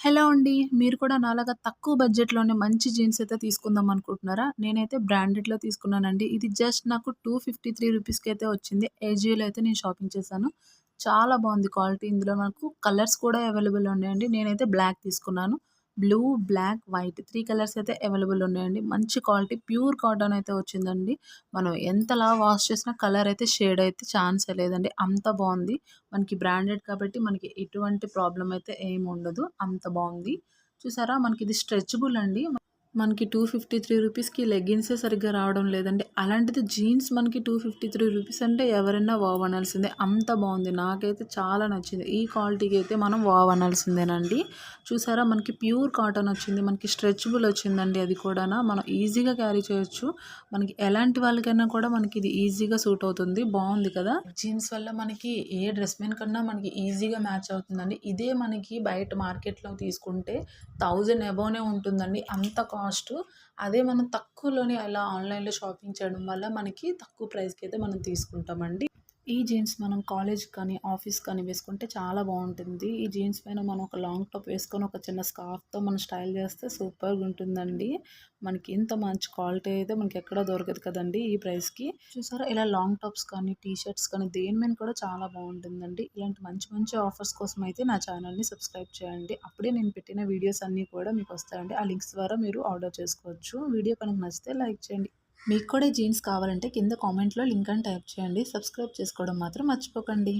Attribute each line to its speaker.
Speaker 1: Hello అండి. మీరు కూడా నాలాగా తక్కువ బడ్జెట్‌లోనే మంచి జీన్స్ అయితే తీసుకుందాం అనుకుంటున్నారా? నేనైతే బ్రాండెడ్‌లో తీసుకున్నానండి. ఇది జస్ట్ నాకు టూ ఫిఫ్టీ త్రీ రూపీస్కి అయితే వచ్చింది. ఏజియోలో అయితే నేను షాపింగ్ చేశాను. చాలా బాగుంది క్వాలిటీ. ఇందులో నాకు కలర్స్ కూడా అవైలబుల్ ఉన్నాయండి. నేనైతే బ్లాక్ తీసుకున్నాను. Blue, black, white three colours అయితే అవైలబుల్ ఉన్నాయండి. మంచి క్వాలిటీ ప్యూర్ కాటన్ అయితే వచ్చిందండి. మనం ఎంతలా వాష్ చేసినా కలర్ అయితే షేడ్ అయితే ఛాన్సే లేదండి. అంత బాగుంది. మనకి బ్రాండెడ్ కాబట్టి మనకి ఎటువంటి ప్రాబ్లం అయితే ఏమి ఉండదు. అంత బాగుంది. చూసారా మనకి ఇది స్ట్రెచబుల్ అండి. మనకి 253 రూపీస్‌కి లెగ్గిన్సే సరిగ్గా రావడం లేదండి. అలాంటిది జీన్స్ మనకి 253 రూపీస్ అంటే ఎవరైనా వావ్ అనాల్సిందే. అంత బాగుంది. నాకైతే చాలా నచ్చింది. ఈ క్వాలిటీకి అయితే మనం వావ్ అనాల్సిందేనండి. చూసారా మనకి ప్యూర్ కాటన్ వచ్చింది. మనకి స్ట్రెచబుల్ వచ్చిందండి అది కూడానా. మనం ఈజీగా క్యారీ చేయొచ్చు. మనకి ఎలాంటి వాళ్ళకైనా కూడా మనకి ఇది ఈజీగా సూట్ అవుతుంది. బాగుంది కదా! జీన్స్ వల్ల మనకి ఏ డ్రెస్ మీన కన్నా మనకి ఈజీగా మ్యాచ్ అవుతుందండి. ఇదే మనకి బయట మార్కెట్‌లో తీసుకుంటే 1000 అబోవ్‌నే ఉంటుందండి. అంత కాస్ట్. అదే మనం తక్కువలోనే అలా ఆన్‌లైన్‌లో షాపింగ్ చేయడం వల్ల మనకి తక్కువ ప్రైస్‌కి అయితే మనం తీసుకుంటామండి. ఈ జీన్స్ మనం కాలేజ్ కానీ, ఆఫీస్ కానీ వేసుకుంటే చాలా బాగుంటుంది. ఈ జీన్స్ పైన మనం ఒక లాంగ్ టాప్ వేసుకొని ఒక చిన్న స్కార్ఫ్‌తో మనం స్టైల్ చేస్తే సూపర్‌గా ఉంటుందండి. మనకి ఇంత మంచి క్వాలిటీ అయితే మనకి ఎక్కడ దొరకదు కదండి ఈ ప్రైస్‌కి. చూసారా ఇలా లాంగ్ టాప్స్ కానీ, టీ షర్ట్స్ కానీ దేని మీద కూడా చాలా బాగుంటుందండి. ఇలాంటి మంచి మంచి ఆఫర్స్ కోసం అయితే నా ఛానల్‌ని సబ్స్క్రైబ్ చేయండి. అప్పుడే నేను పెట్టిన వీడియోస్ అన్నీ కూడా మీకు వస్తాయండి. ఆ లింక్స్ ద్వారా మీరు ఆర్డర్ చేసుకోవచ్చు. వీడియో కనుక నచ్చితే లైక్ చేయండి. మీకు కూడా జీన్స్ కావాలంటే కింద కామెంట్‌లో లింక్ అని టైప్ చేయండి. సబ్స్క్రైబ్ చేసుకోవడం మాత్రం మర్చిపోకండి.